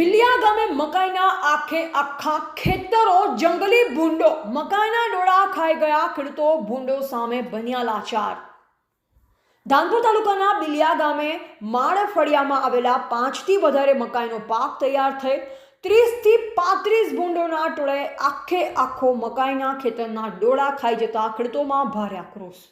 બિલિયા ગામે મકાઈના આખે આખા ખેતરો જંગલી ભૂંડો મકાઈના ડોળા ખાઈ ગયા, ખેડૂતો ભૂંડો સામે બન્યા લાચાર. ધાનપુર તાલુકાના બિલિયા ગામે માળ ફળિયામાં આવેલા પાંચથી વધારે મકાઈનો પાક તૈયાર થઈ ત્રીસથી પાંત્રીસ ભૂંડોના ટોળે આખે આખો મકાઈના ખેતરના ડોળા ખાઈ જતા ખેડૂતોમાં ભારે આક્રોશ.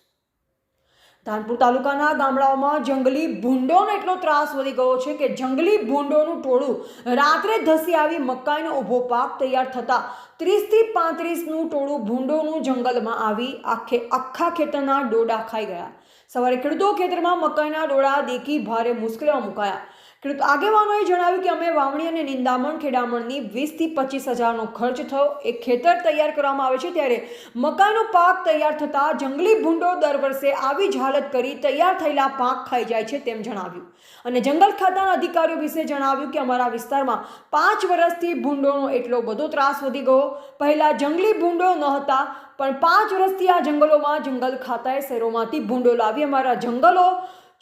ધાનપુર તાલુકાના ગામડાઓમાં જંગલી ભૂંડોનો એટલો ત્રાસ વધી ગયો છે કે જંગલી ભૂંડોનું ટોળું રાત્રે ધસી આવી મકાઈનો ઊભો પાક તૈયાર થતા ત્રીસથી પાંત્રીસનું ટોળું ભૂંડોનું જંગલમાં આવી આખે આખા ખેતરના ડોડા ખાઈ ગયા. સવારે ખેડૂતો ખેતરમાં મકાઈના ડોળા દેખી ભારે મુશ્કેલીમાં મુકાયા. ખેડૂત આગેવાનોએ જણાવ્યું કે અમે વાવણી અને નિંદામણ ખેડામણની વીસથી પચીસ હજારનો ખર્ચ થયો. એ ખેતર તૈયાર કરવામાં આવે છે ત્યારે મકાઈનો પાક તૈયાર થતાં જંગલી ભૂંડો દર વર્ષે આવી જ હાલત કરી તૈયાર થયેલા પાક ખાઈ જાય છે તેમ જણાવ્યું. અને જંગલ ખાતાના અધિકારીઓ વિશે જણાવ્યું કે અમારા વિસ્તારમાં પાંચ વર્ષથી ભૂંડોનો એટલો બધો ત્રાસ વધી ગયો. પહેલાં જંગલી ભૂંડો ન હતા, પણ પાંચ વર્ષથી આ જંગલોમાં જંગલ ખાતાએ શહેરોમાંથી ભૂંડો લાવી અમારા જંગલો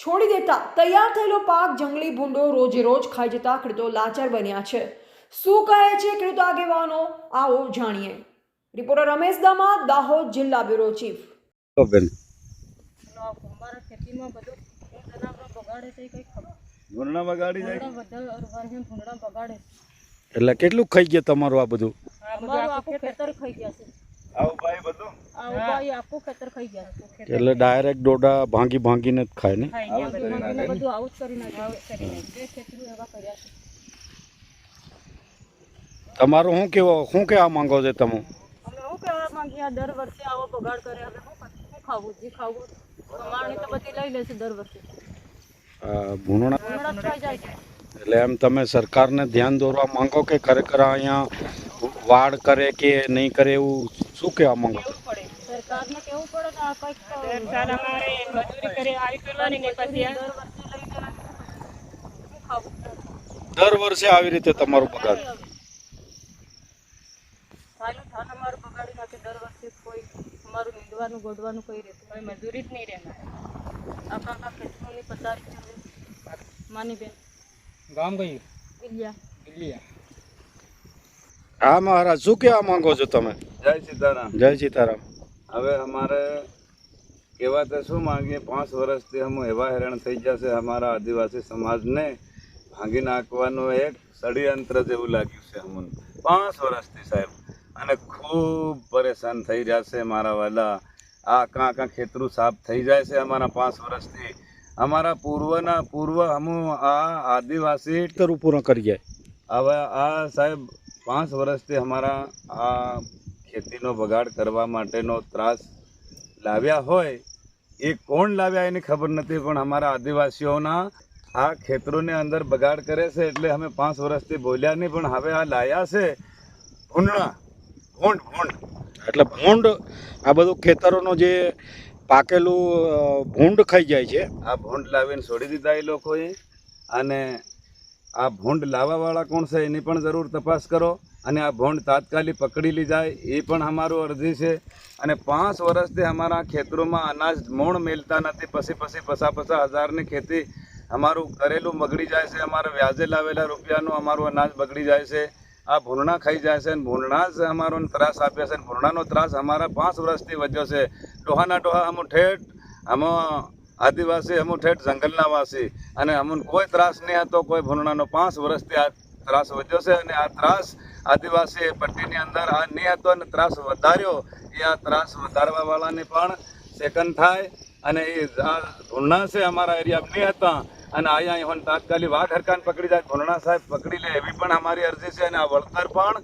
છોડી દેતા તૈયાર થયેલો પાક જંગલી ભૂંડો રોજે રોજ ખાઈ જતા ખેડૂતો લાચાર બન્યા છે. શું કહે છે ખેડૂતો આગેવાનો? આવો જાણીએ. રિપોર્ટર રમેશ દામા દાહોદ જિલ્લા બ્યુરો ચીફ. અમારા ખેતીમાં બધું બગાડે છે એ ખબર? બગાડી જાય? ભૂંડા બધા અરવાને ભૂંડા બગાડે એટલે કેટલું ખાઈ ગયા તમારું આ બધું? અમારું આખું ખેતર ખાઈ ગયા છે. આવું ભાઈ બધું? આ ઉપાય આખું ખેતર ખાઈ ગયા. છે એટલે ડાયરેક્ટ ડોડા ભાંગી ભાંગીને જ ખાય ને? તમારું શું કેવો શું કહેવા માંગો છો તમે? દર વર્ષે આવો બગાડ કરે. હવે શું ખાવું? જે ખાવું કમાણી તો બધી લઈ લે છે દર વર્ષે. ભૂંડણા ભૂંડા જ ખાઈ જાય. છે એટલે એમ તમે સરકારને ધ્યાન દોરવા માંગો કે ખરેખર અહીંયા વાડ કરે કે નહીં કરે એવું શું કહેવા માંગો કેવું પડે કે આ કંઈક સરકાર અમારે મજૂરી કરે આવી કરવાની ને પછી દર વર્ષે લઈ જાય શું ખાવું દર વર્ષે આવી રીતે તમારું બગાડ? અમારું બગાડી નાખે દર વર્ષે કોઈ અમારું નીંદવાનું ગોડવાનું કોઈ રહેતું કોઈ મજૂરી જ નહીં રહેનાર. આખા ખેતરોની પથારી છે માની બેન. ગામ કયું? હા મહારાજ શું કહેવા માંગો છો તમે? જય સીતારામ. જય સીતારામ. હવે અમારે કહેવા તો શું માંગીએ? પાંચ વર્ષથી અમે એવા હેરાન થઈ જશે અમારા આદિવાસી સમાજને ભાંગી નાખવાનું એક ષડયંત્ર જેવું લાગ્યું છે અમને પાંચ વર્ષથી સાહેબ. અને ખૂબ પરેશાન થઈ રહ્યા છે મારા વાલા. આ કાં કાં ખેતરું સાફ થઈ જાય છે અમારા પાંચ વર્ષથી. અમારા પૂર્વના પૂર્વ અમુ આ આદિવાસી ખેતર પૂરો કરી જાય. હવે આ સાહેબ પાંચ વર્ષથી અમારા આ ખેતીનો બગાડ કરવા માટેનો ત્રાસ લાવ્યા હોય, એ કોણ લાવ્યા એની ખબર નથી, પણ અમારા આદિવાસીઓના આ ખેતરોની અંદર બગાડ કરે છે એટલે અમે પાંચ વર્ષથી બોલ્યા નહીં, પણ હવે આ લાયા છે. ભૂંડણા, ભૂંડ ભૂંડ. એટલે ભૂંડ, આ બધું ખેતરોનું જે પાકેલું ભૂંડ ખાઈ જાય છે. આ ભૂંડ લાવીને છોડી દીધા એ લોકોએ, અને આ ભૂંડ લાવવાવાળા કોણ છે એની પણ જરૂર તપાસ કરો અને આ ભૂંડ તાત્કાલિક પકડી લી જાય એ પણ અમારું અરજી છે. અને પાંચ વર્ષથી અમારા ખેતરોમાં અનાજ મોણ મેલતા નથી. પછી પછી પસા પસા હજારની ખેતી અમારું કરેલું બગડી જાય છે. અમારા વ્યાજે લાવેલા રૂપિયાનું અમારું અનાજ બગડી જાય છે. આ ભૂરણા ખાઈ જાય છે અને ભૂરણા જ અમારો ત્રાસ આપ્યા છે. ભૂરણાનો ત્રાસ અમારા પાંચ વર્ષથી વધ્યો છે. ડોહાના ડોહા અમુ ઠેઠ આમાં આદિવાસી અમુ ઠેઠ જંગલના વાસી અને અમુન કોઈ ત્રાસ નહીં હતો કોઈ ભૂરણાનો પાંચ વર્ષથી આ ત્રાસ વધ્યો છે અને આ ત્રાસ આદિવાસી પટ્ટીની અંદર આ નહીં હતો અને ત્રાસ વધાર્યો, એ આ ત્રાસ વધારવાવાળાને પણ સેકન્ડ થાય અને એ આ છે અમારા એરિયા નહીં હતા અને અહીંયા અહીં તાત્કાલિક વાઘ હરકાન પકડી જાય ભૂંડણા સાહેબ પકડી લે, એવી પણ અમારી અરજી છે અને આ વળતર પણ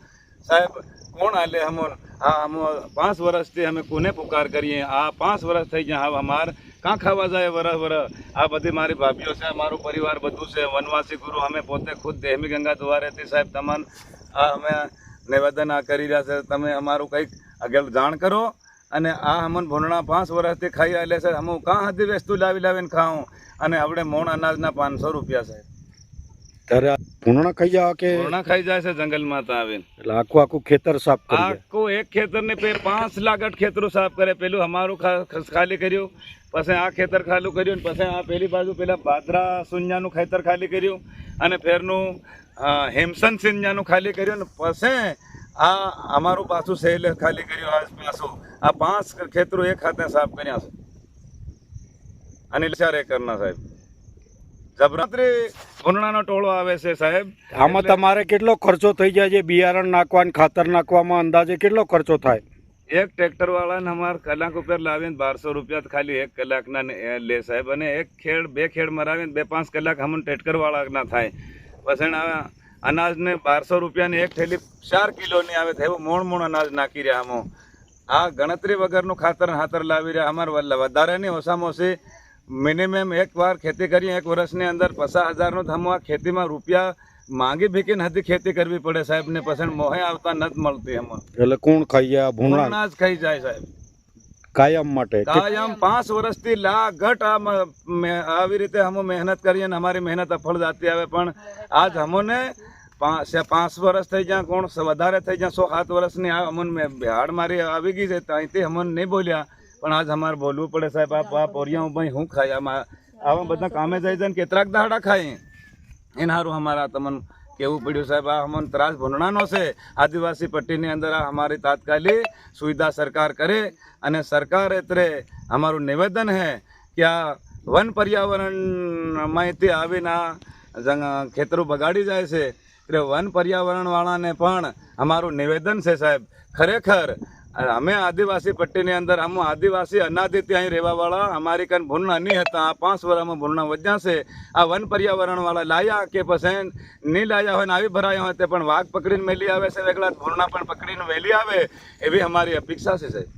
સાહેબ કોણ આલે હમોન? આ અમો પાંચ વર્ષથી અમે કોને પુકાર કરીએ? આ પાંચ વર્ષ થઈ ગયા હવે અમાર કાં ખાવા જાય વરહ વરહ આ બધી મારી ભાભીઓ છે, મારું પરિવાર બધું છે. વનવાસી ગુરુ અમે પોતે ખુદ દેહમી ગંગા દ્વારેથી સાહેબ, તમને આ અમે નિવેદન આ કરી રહ્યા છે. તમે અમારું કંઈક આગળ જાણ કરો અને આ અમન ભૂંડણા પાંચ વર્ષથી ખાઈ આવેલા છે. અમે કાં હતી વસ્તુ લાવી લાવીને ખાઉં? અને આપણે મોણ અનાજના પાંચસો રૂપિયા, સાહેબ. ભૂંડણા ખાઈ જાવ કે પૂર્ણ ખાઈ જાય છે જંગલમાં તો આવીને. એટલે આખું આખું ખેતર સાફ કરી આખું એક ખેતર ને પાંચ લાગટ ખેતરું સાફ કરે. પેલું અમારું ખાલી કર્યું પછી આ ખેતર ખાલી કર્યું ને પછી આ પેલી બાજુ પેલા બાદરા સુનિયાનું ખેતર ખાલી કર્યું અને ફેરનું હેમસન સિંજાનું ખાલી કર્યું ને પછી આ અમારું પાછું સહેલ ખાલી કર્યું આ પાછું. આ પાંચ ખેતરો એક હાથે સાફ કર્યા છે. અને ચાર એકરના સાહેબ. જબરાત્રી ભૂંડણાનો ટોળો આવે છે સાહેબ. આમાં તમારે કેટલો ખર્ચો થઈ જાય છે? બિયારણ નાખવા ખાતર નાખવામાં અંદાજે કેટલો ખર્ચો થાય? એક ટ્રેક્ટર વાળાને અમારે કલાક ઉપર લાવીને બારસો રૂપિયા ખાલી એક કલાકના લે સાહેબ. અને એક ખેડ બે ખેડ મરાવીને બે પાંચ કલાક અમને ટ્રેક્ટર વાળાના થાય. પછી અનાજને બારસો રૂપિયાની એક થેલી ચાર કિલોની આવે એવું મોણ મોણ અનાજ નાખી રહ્યા આમો. આ ગણતરી વગરનું ખાતર હાતર લાવી રહ્યા. અમારે વધારેની ઓછામાં ઓછી મિનિમમ એક વાર ખેતી કરીએ એક વર્ષની અંદર પચાસ હજારનું હમ આ ખેતીમાં રૂપિયા માંગી ભીકીને હતી ખેતી કરવી પડે સાહેબ ને પછી મોહે આવતા નથી મળતી અમને એટલે કોણ ખાઈ જાય ભૂંગળા જ ખાઈ જાય સાહેબ? કાયમ માટે કાયમ પાંચ વર્ષથી મે- આવી રીતે અમે મહેનત કરીએ ને અમારી મહેનત અફળ જાતી આવે પણ આજ અમોને પાંચ વર્ષ થઈ જ્યાં કોણ વધારે થઈ જ્યાં સો સાત વર્ષની અમને હાડ મારી આવી ગઈ છે ત્યાંથી અમને નહીં બોલ્યા. પણ આજ અમારે બોલવું પડે સાહેબ આ આ પોરિયા ભાઈ હું ખાય આમાં આવા બધા કામે જાય છે ને કેટલાક દાડા ખાય એના સારું અમારા તમને કેવું પડ્યું સાહેબ, આ અમને ત્રાસ ભૂંડણાનો છે. આદિવાસી પટ્ટીની અંદર આ અમારી તાત્કાલિક સુવિધા સરકાર કરે અને સરકાર એટલે અમારું નિવેદન છે કે આ વન પર્યાવરણ માહિતી આવીને આ ખેતરો બગાડી જાય છે. એટલે વન પર્યાવરણવાળાને પણ અમારું નિવેદન છે સાહેબ, ખરેખર અમે આદિવાસી પટ્ટીની અંદર, અમે આદિવાસી અનાદિત્ય અહીં રહેવાવાળા, અમારી કાંઈ ભૂલના નહીં હતા, આ પાંચ વર્ષમાં ભૂલના વધ્યા છે. આ વન પર્યાવરણવાળા લાયા કે પછી નહીં લાયા હોય ને આવી ભરાયા હોય તે પણ વાઘ પકડીને મેલી આવે છે વેગળા ભૂલના પણ પકડીને વેલી આવે એવી અમારી અપેક્ષા છે, સાહેબ.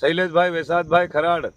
શૈલેષભાઈ, વેસાદભાઈ, ખરાડ.